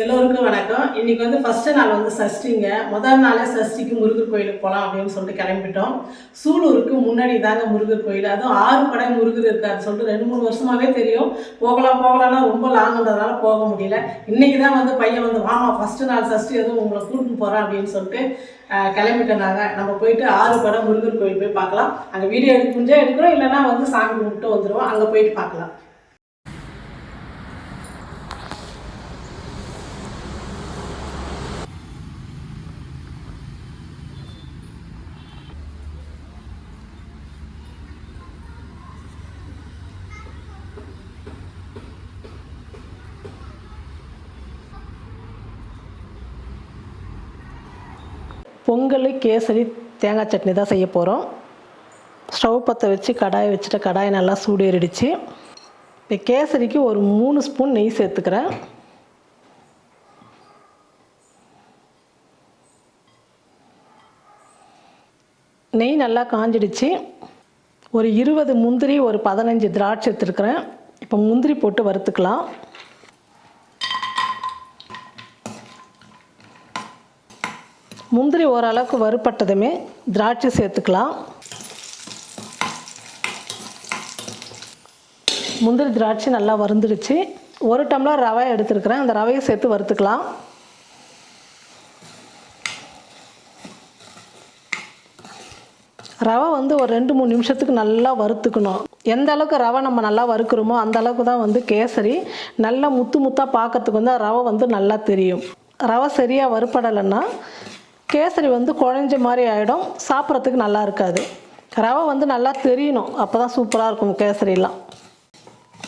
எல்லோருக்கும் வணக்கம். இன்னைக்கு வந்து ஃபஸ்ட்டு நாள் வந்து சஷ்டிங்க. முதல் நாளே சஷ்டிக்கு முருகர் கோயிலுக்கு போகலாம் அப்படின்னு சொல்லிட்டு கிளம்பிட்டோம். சூலூருக்கு முன்னாடி தாங்க முருகர் கோயில். அதுவும் ஆறு படை முருகர் இருக்காருன்னு சொல்லிட்டு ரெண்டு மூணு வருஷமாவே தெரியும். போகலாம் போகலாம்னா ரொம்ப லாங்குன்றதுனால போக முடியல. இன்னைக்கு தான் வந்து பையன் வந்து வாமா ஃபஸ்ட்டு நாள் சஷ்டி எதுவும் உங்களை கூட்டின்னு போகிறேன் அப்படின்னு சொல்லிட்டு கிளம்பிட்டோம் நாங்கள் நம்ம போயிட்டு ஆறு படை முருகர் கோயில் போய் பார்க்கலாம். அங்கே வீடியோ எடுக்க முடிஞ்சால் எடுக்கிறோம் இல்லைன்னா வந்து சாமி கும்பிட்டு வந்துடுவோம் அங்கே போயிட்டு பார்க்கலாம். பொங்கல் கேசரி தேங்காய் சட்னி தான் செய்ய போகிறோம் ஸ்டவ் பற்ற வச்சு கடாயை வச்சுட்டு கடாயை நல்லா சூடேறிடுச்சு. இப்போ கேசரிக்கு ஒரு மூணு ஸ்பூன் நெய் சேர்த்துக்கிறேன். நெய் நல்லா காஞ்சிடுச்சு. ஒரு இருபது முந்திரி ஒரு பதினஞ்சு திராட்சை எடுத்துருக்குறேன். இப்போ முந்திரி போட்டு வறுத்துக்கலாம். முந்திரி ஓரளவுக்கு வறுப்பட்டதுமே திராட்சை சேர்த்துக்கலாம். முந்திரி திராட்சை நல்லா வறுந்துடுச்சு. ஒரு டம்ளர் ரவை எடுத்துருக்கிறேன். அந்த ரவையை சேர்த்து வறுத்துக்கலாம். ரவை வந்து ஒரு ரெண்டு மூணு நிமிஷத்துக்கு நல்லா வறுத்துக்கணும். எந்த அளவுக்கு ரவை நம்ம நல்லா வறுக்கிறோமோ அந்த அளவுக்கு தான் வந்து கேசரி நல்லா முத்து முத்தாக பார்க்கறதுக்கு வந்து ரவை வந்து நல்லா தெரியும். ரவை சரியாக வறுப்படலைன்னா கேசரி வந்து குழஞ்ச மாதிரி ஆகிடும் சாப்பிட்றதுக்கு நல்லா இருக்காது. ரவை வந்து நல்லா தெரியணும். அப்போ தான் சூப்பராக இருக்கும் கேசரிலாம்.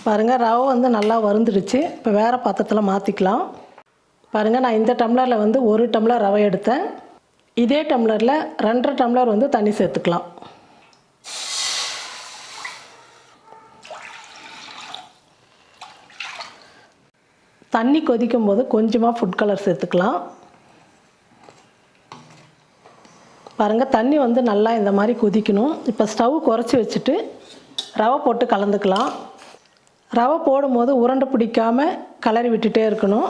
பாருங்கள் ரவை வந்து நல்லா வருந்துடுச்சு இப்போ வேறு பாத்திரத்தில் மாற்றிக்கலாம் பாருங்கள் நான் இந்த டம்ளரில் வந்து ஒரு டம்ளர் ரவை எடுத்தேன். இதே டம்ளரில் ரெண்டரை டம்ளர் வந்து தண்ணி சேர்த்துக்கலாம். தண்ணி கொதிக்கும் போது கொஞ்சமாக ஃபுட் கலர் சேர்த்துக்கலாம். பாருங்கள் தண்ணி வந்து நல்லா இந்த மாதிரி கொதிக்கணும். இப்போ ஸ்டவ் குறைச்சி வச்சுட்டு ரவை போட்டு கலந்துக்கலாம். ரவை போடும்போது உருண்டை பிடிக்காம கலரி விட்டுட்டே இருக்கணும்.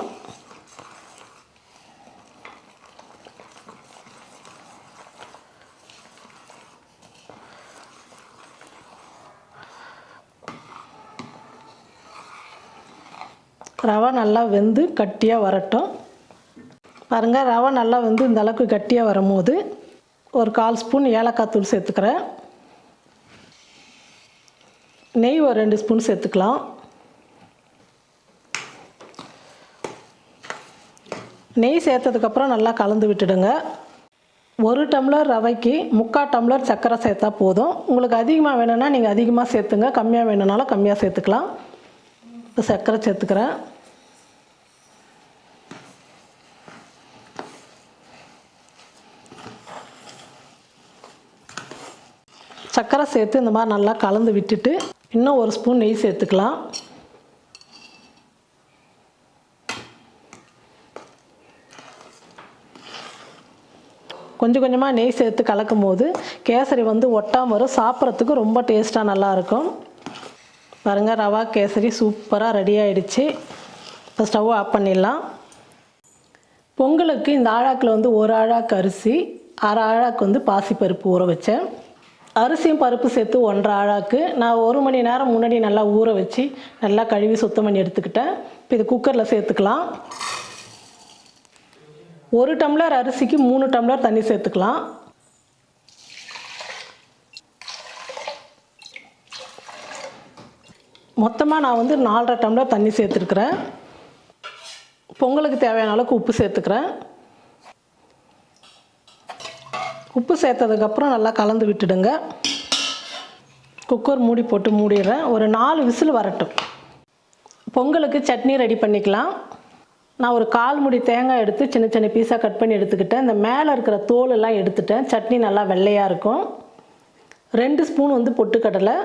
ரவை நல்லா வெந்து கட்டியாக வரட்டும். பாருங்கள் ரவை நல்லா வந்து இந்த அளவுக்கு கட்டியாக வரும்போது ஒரு கால் ஸ்பூன் ஏலக்காய் தூள் சேர்த்துக்கிறேன். நெய் ஒரு ரெண்டு ஸ்பூன் சேர்த்துக்கலாம். நெய் சேர்த்ததுக்கப்புறம் நல்லா கலந்து விட்டுடுங்க. ஒரு டம்ளர் ரவைக்கு முக்கால் டம்ளர் சர்க்கரை சேர்த்தா போதும். உங்களுக்கு அதிகமாக வேணும்னா நீங்கள் அதிகமாக சேர்த்துங்க. கம்மியாக வேணும்னாலும் கம்மியாக சேர்த்துக்கலாம். சர்க்கரை சேர்த்துக்கிறேன். சர்க்கரை சேர்த்து இந்த மாதிரி நல்லா கலந்து விட்டுட்டு இன்னும் ஒரு ஸ்பூன் நெய் சேர்த்துக்கலாம். கொஞ்சம் கொஞ்சமாக நெய் சேர்த்து கலக்கும் போது கேசரி வந்து ஒட்டாம வரும். சாப்பிட்றதுக்கு ரொம்ப டேஸ்ட்டாக நல்லாயிருக்கும் பாருங்கள் ரவா கேசரி சூப்பராக ரெடி ஆகிடுச்சி இப்போ ஸ்டவ் ஆஃப் பண்ணிடலாம். பொங்கலுக்கு இந்த ஆழாக்கில் வந்து ஒரு ஆழாக்கு அரிசி அரை ஆழாக்கு வந்து பாசிப்பருப்பு ஊற வச்சேன். அரிசியும் பருப்பு சேர்த்து ஒன்றரை ஆழாக்கு நான் ஒரு மணி நேரம் முன்னாடி நல்லா ஊற வச்சு நல்லா கழுவி சுத்தம் பண்ணி எடுத்துக்கிட்டேன். இப்போ இது குக்கரில் சேர்த்துக்கலாம். ஒரு டம்ளர் அரிசிக்கு மூணு டம்ளர் தண்ணி சேர்த்துக்கலாம். மொத்தமாக நான் வந்து நாலரை டம்ளர் தண்ணி சேர்த்துருக்குறேன். பொங்கலுக்கு தேவையான அளவுக்கு உப்பு சேர்த்துக்கிறேன். உப்பு சேர்த்ததுக்கப்புறம் நல்லா கலந்து விட்டுடுங்க. குக்கர் மூடி போட்டு மூடிடுறேன். ஒரு நாலு விசில் வரட்டும். பொங்கலுக்கு சட்னி ரெடி பண்ணிக்கலாம். நான் ஒரு கால் முடி தேங்காய் எடுத்து சின்ன சின்ன பீஸாக கட் பண்ணி எடுத்துக்கிட்டேன். இந்த மேலே இருக்கிற தோல் எல்லாம் எடுத்துட்டேன். சட்னி நல்லா வெள்ளையாக இருக்கும். ரெண்டு ஸ்பூன் வந்து பொட்டுக்கடலை.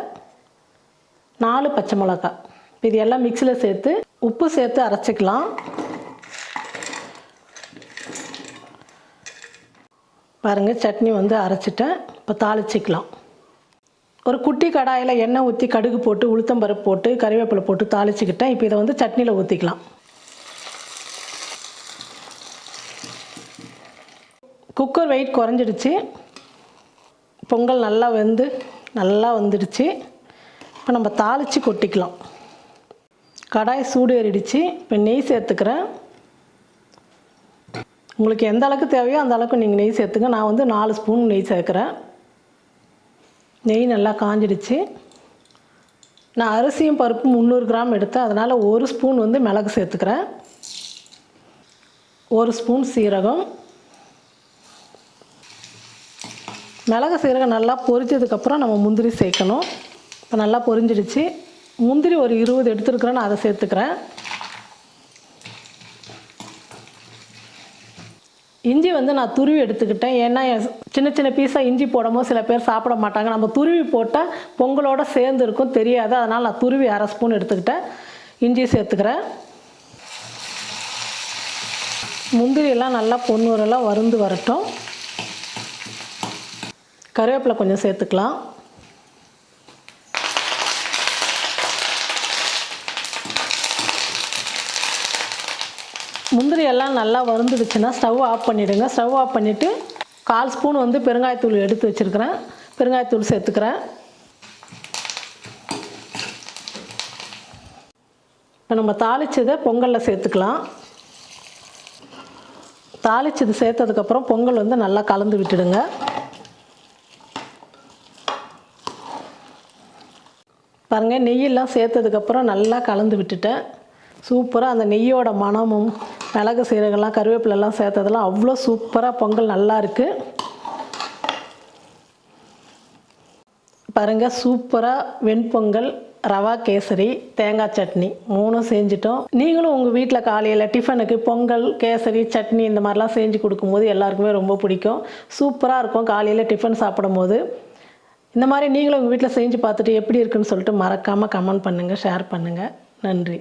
நாலு பச்சை மிளகாய். இது எல்லாம் மிக்சியில் சேர்த்து உப்பு சேர்த்து அரைச்சிக்கலாம். பாருங்கள் சட்னி வந்து அரைச்சிட்டேன். இப்போ தாளிச்சிக்கலாம். ஒரு குட்டி கடாயில் எண்ணெய் ஊற்றி கடுகு போட்டு உளுத்தம்பருப்பு போட்டு கறிவேப்பிலை போட்டு தாளிச்சிக்கிட்டேன். இப்போ இதை வந்து சட்னியில் ஊற்றிக்கலாம் குக்கர் வெயிட் குறைஞ்சிடுச்சு. பொங்கல் நல்லா வெந்து நல்லா வந்துடுச்சு. இப்போ நம்ம தாளித்து கொட்டிக்கலாம். கடாய் சூடு ஏறிடுச்சு. இப்போ நெய் சேர்த்துக்கிறேன். உங்களுக்கு எந்த அளவுக்கு தேவையோ அந்த அளவுக்கு நீங்கள் நெய் சேர்த்துங்க. நான் வந்து நாலு ஸ்பூன் நெய் சேர்க்குறேன். நெய் நல்லா காஞ்சிடுச்சு. நான் அரிசியும் பருப்பும் முந்நூறு கிராம் எடுத்தேன். அதனால் ஒரு ஸ்பூன் வந்து மிளகு சேர்த்துக்கிறேன். ஒரு ஸ்பூன் சீரகம். மிளகு சீரகம் நல்லா பொரிச்சதுக்கப்புறம் நம்ம முந்திரி சேர்க்கணும். இப்போ நல்லா பொரிஞ்சிடுச்சு. முந்திரி ஒரு இருபது எடுத்துருக்குறேன். நான் அதை சேர்த்துக்கிறேன். இஞ்சி வந்து நான் துருவி எடுத்துக்கிட்டேன். ஏன்னா என் சின்ன சின்ன பீஸாக இஞ்சி போடும்போது சில பேர் சாப்பிட மாட்டாங்க. நம்ம துருவி போட்டால் பொங்கலோட சேர்ந்து இருக்கும் தெரியாது. அதனால் நான் துருவி அரை ஸ்பூன் எடுத்துக்கிட்டேன். இஞ்சி சேர்த்துக்கிறேன். முந்திரியெல்லாம் நல்லா பொன்னுரெல்லாம் வருந்து வரட்டும். கருவேப்பிலை கொஞ்சம் சேர்த்துக்கலாம். முந்திரி எல்லாம் நல்லா வறுந்துடுச்சுன்னா ஸ்டவ் ஆஃப் பண்ணிவிடுங்க ஸ்டவ் ஆஃப் பண்ணிவிட்டு கால் ஸ்பூன் வந்து பெருங்காயத்தூள் எடுத்து வச்சுருக்கிறேன். பெருங்காயத்தூள் சேர்த்துக்கிறேன். இப்போ நம்ம தாளிச்சதை பொங்கலில் சேர்த்துக்கலாம். தாளிச்சது சேர்த்ததுக்கப்புறம் பொங்கல் வந்து நல்லா கலந்து விட்டுடுங்க. பாருங்கள் நெய்யெல்லாம் சேர்த்ததுக்கப்புறம் நல்லா கலந்து விட்டுட்டேன். சூப்பராக அந்த நெய்யோட மணமும் மிளகு சீரகம்லாம் கருவேப்பிலெல்லாம் சேர்த்ததெல்லாம் அவ்வளோ சூப்பராக பொங்கல் நல்லா இருக்குது பாருங்கள் சூப்பராக வெண்பொங்கல் ரவா கேசரி தேங்காய் சட்னி மூணும் செஞ்சிட்டோம். நீங்களும் உங்கள் வீட்டில் காலையில் டிஃபனுக்கு பொங்கல் கேசரி சட்னி இந்த மாதிரிலாம் செஞ்சு கொடுக்கும்போது எல்லாருக்குமே ரொம்ப பிடிக்கும். சூப்பராக இருக்கும் காலையில் டிஃபன் சாப்பிடும்போது. இந்த மாதிரி நீங்களும் உங்கள் வீட்டில் செஞ்சு பார்த்துட்டு எப்படி இருக்குன்னு சொல்லிட்டு மறக்காமல் கமெண்ட் பண்ணுங்கள் ஷேர் பண்ணுங்கள் நன்றி.